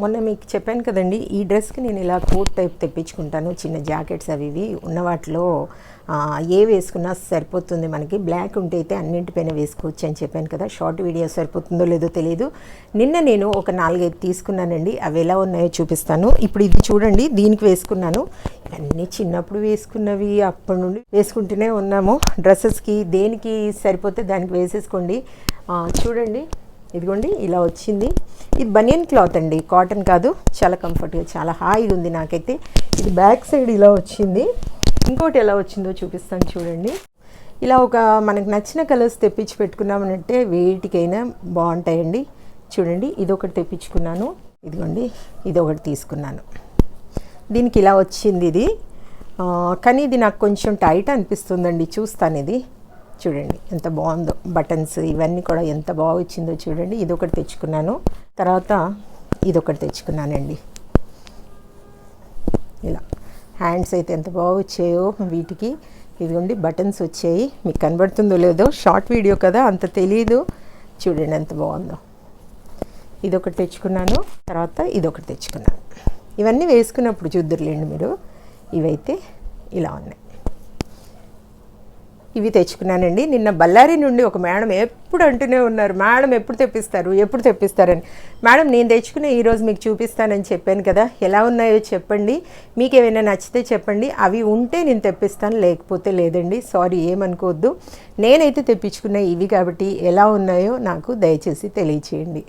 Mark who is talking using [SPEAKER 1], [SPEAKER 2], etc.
[SPEAKER 1] మొన్న మీకు చెప్పాను కదండి ఈ డ్రెస్కి నేను ఇలా కోట్ టైప్ తెప్పించుకుంటాను చిన్న జాకెట్స్ అవి ఇవి. ఉన్న వాటిలో ఏ వేసుకున్నా సరిపోతుంది మనకి. బ్లాక్ ఉంటే అయితే అన్నింటిపైన వేసుకోవచ్చు అని చెప్పాను కదా. షార్ట్ వీడియో సరిపోతుందో లేదో తెలియదు నిన్న నేను ఒక నాలుగైదు తీసుకున్నానండి. అవి ఎలా ఉన్నాయో చూపిస్తాను. ఇప్పుడు ఇది చూడండి దీనికి వేసుకున్నాను. ఇవన్నీ చిన్నప్పుడు వేసుకున్నవి అప్పటి నుండి వేసుకుంటూనే ఉన్నాము. డ్రెస్సెస్కి దేనికి సరిపోతే దానికి వేసేసుకోండి. చూడండి. ఇదిగోండి ఇలా వచ్చింది. ఇది బనియన్ క్లాత్ అండి కాటన్ కాదు చాలా కంఫర్ట్గా చాలా హాయిగా ఉంది నాకైతే. ఇది బ్యాక్ సైడ్ ఇలా వచ్చింది. ఇంకోటి ఎలా వచ్చిందో చూపిస్తాను చూడండి. ఇలా ఒక మనకు నచ్చిన కలర్స్ తెప్పించి పెట్టుకున్నామనంటే వేటికైనా బాగుంటాయండి. చూడండి ఇది ఒకటి తెప్పించుకున్నాను. ఇదిగోండి ఇది ఒకటి తీసుకున్నాను. దీనికి ఇలా వచ్చింది ఇది. కానీ ఇది నాకు కొంచెం టైట్ అనిపిస్తుందండి చూస్తాను ఇది. చూడండి ఎంత బాగుందో బటన్స్ ఇవన్నీ కూడా ఎంత బాగా వచ్చిందో చూడండి ఇది ఒకటి తెచ్చుకున్నాను. తర్వాత ఇది ఒకటి తెచ్చుకున్నానండి. ఇలా. హ్యాండ్స్ అయితే ఎంత బాగా వచ్చాయో వీటికి. ఇదిగోండి బటన్స్ వచ్చాయి. మీకు కనబడుతుందో లేదో షార్ట్ వీడియో కదా అంత తెలియదు చూడండి ఎంత బాగుందో. ఇది ఒకటి తెచ్చుకున్నాను. తర్వాత ఇది ఒకటి తెచ్చుకున్నాను. ఇవన్నీ వేసుకున్నప్పుడు చూద్దరులేండి మీరు. ఇవైతే ఇలా ఉన్నాయి. ఇవి తెచ్చుకున్నానండి. నిన్న బళ్ళారి నుండి ఒక మేడం ఎప్పుడు అంటూనే ఉన్నారు మేడం ఎప్పుడు తెప్పిస్తారు ఎప్పుడు తెప్పిస్తారని. మేడం నేను తెచ్చుకునే ఈరోజు మీకు చూపిస్తానని చెప్పాను కదా ఎలా ఉన్నాయో చెప్పండి. మీకు ఏమైనా నచ్చితే చెప్పండి. అవి ఉంటే నేను తెప్పిస్తాను లేకపోతే లేదండి. సారీ ఏమనుకోవద్దు. నేనైతే తెప్పించుకున్న ఇవి కాబట్టి ఎలా ఉన్నాయో నాకు దయచేసి తెలియచేయండి.